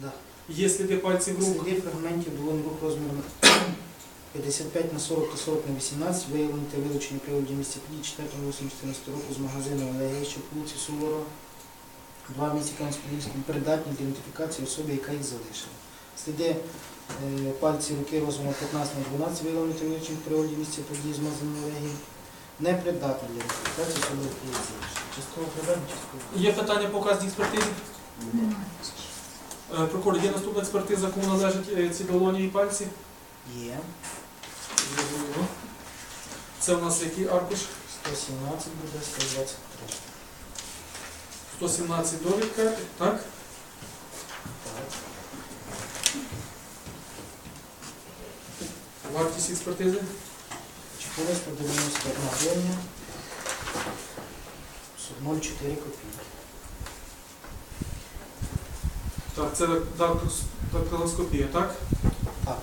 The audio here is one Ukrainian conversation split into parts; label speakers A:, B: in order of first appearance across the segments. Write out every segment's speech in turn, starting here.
A: Да.
B: Є сліди пальців рук.
A: Сліди фрагментів долонь рук розміром 55 на 40 та 40 на 18 виявлені та вилучені при огляді місця події 4 8 року з магазину Олегія, що по вулиці Суворова. Два місяці Кам'янськ-Подільським придатні для ідентифікації особи, яка їх залишила. Сліди е, пальці руки розміром 15 на 12 виявлені та вилучені при огляді місця події з магазину Олегія. Непридатні для ідентифікації особи, яка їх залишила. Частково придатні, частково.
B: Є питання по вказаній експертизі? Е, Прокурор, є наступна експертиза, кому належать е, ці долоні і пальці?
A: Є.
B: Зрозуміло. Це у нас який аркуш?
A: 117 буде 123.
B: 117 довідка, так?
A: Так.
B: Вартість експертизи?
A: 491 гривня. 0,4 копійки.
B: Так, це дактилос- дактилоскопія, так?
A: Так.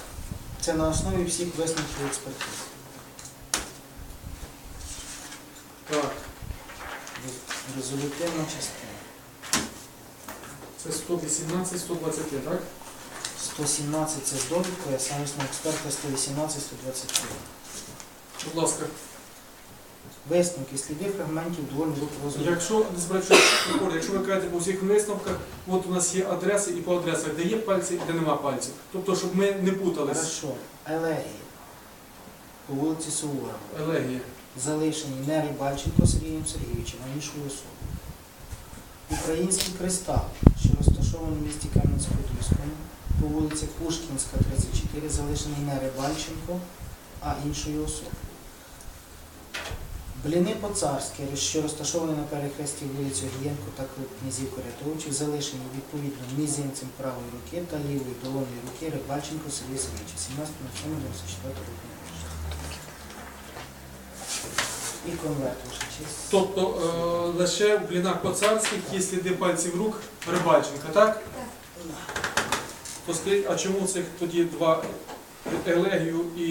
A: Це на основі всіх висновків експертиз.
B: Так.
A: Резолютивна частина.
B: Це 118, 123, так?
A: 117 це з довідкою, а сам висновок експерта 118, 123.
B: Будь ласка.
A: Висновки, сліди фрагментів доволі розміру.
B: Якщо якщо ви кажете по всіх висновках, от у нас є адреси і по адресах, де є пальці і де нема пальців. Тобто, щоб ми не путались.
A: Хорошо. Елегії. По вулиці Суворова.
B: Елегія.
A: залишені не Рибальченко Сергієм Сергійовичем, а іншою особою. Український кристал, що розташований в місті Кам'янець-Подільському, по вулиці Пушкінська, 34, залишений не Рибальченко, а іншою особою. Бліни по-царськи, що розташовані на перехресті вулиці Огієнко та князів Корятовичів, залишені відповідно мізинцем правої руки та лівої долонної руки Рибальченко Сергія Сергійовича, 17 94 року. І конверт лише чисто.
B: Тобто е, лише в блінах по-царських є сліди пальців рук Рибальченка, так? То скажіть, а чому цих тоді два елегію і